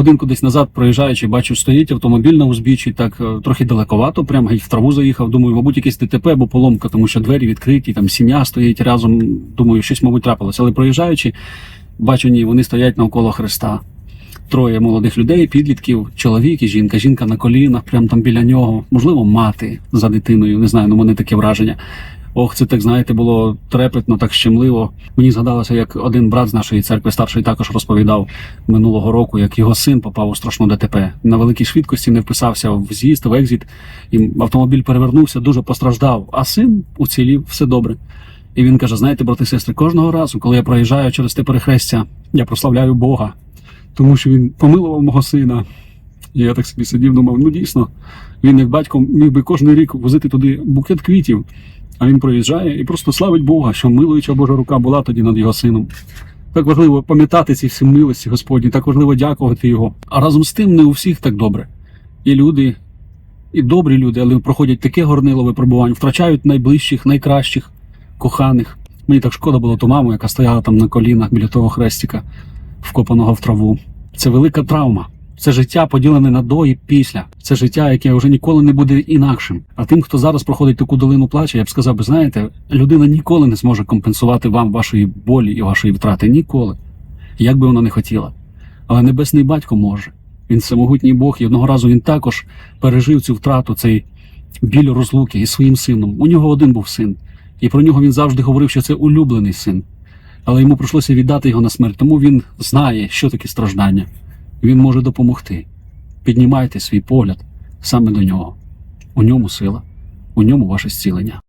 годинку десь назад, проїжджаючи, бачу, стоїть автомобіль на узбіччі, так е, трохи далековато, прям геть в траву заїхав. Думаю, мабуть, якесь ДТП або поломка, тому що двері відкриті, там сім'я стоїть разом. Думаю, щось, мабуть, трапилося. Але проїжджаючи, бачу, ні, вони стоять навколо Христа. Троє молодих людей, підлітків, чоловік і жінка. Жінка на колінах, прямо там біля нього. Можливо, мати за дитиною. Не знаю, ну мене таке враження. Ох, це так знаєте, було трепетно, так щемливо. Мені згадалося, як один брат з нашої церкви старший також розповідав минулого року, як його син попав у страшну ДТП. На великій швидкості не вписався в з'їзд, в екзит, і автомобіль перевернувся, дуже постраждав. А син уцілів, все добре. І він каже: знаєте, брати сестри, кожного разу, коли я проїжджаю через те перехрестя, я прославляю Бога, тому що він помилував мого сина. І я так собі сидів, думав, ну дійсно, він як батько міг би кожен рік возити туди букет квітів. А він проїжджає і просто славить Бога, що милуюча Божа рука була тоді над його сином. Так важливо пам'ятати ці всі милості Господні, так важливо дякувати Його. А разом з тим не у всіх так добре. І люди, і добрі люди, але проходять таке горнило випробування, втрачають найближчих, найкращих, коханих. Мені так шкода було ту маму, яка стояла там на колінах біля того хрестика, вкопаного в траву. Це велика травма. Це життя поділене на до і після. Це життя, яке вже ніколи не буде інакшим. А тим, хто зараз проходить таку долину плачу, я б сказав, би, знаєте, людина ніколи не зможе компенсувати вам вашої болі і вашої втрати. Ніколи. Як би вона не хотіла. Але небесний батько може. Він всемогутній Бог, і одного разу він також пережив цю втрату, цей біль розлуки із своїм сином. У нього один був син, і про нього він завжди говорив, що це улюблений син. Але йому прийшлося віддати його на смерть, тому він знає, що таке страждання. Він може допомогти. Піднімайте свій погляд саме до нього. У ньому сила, у ньому ваше зцілення.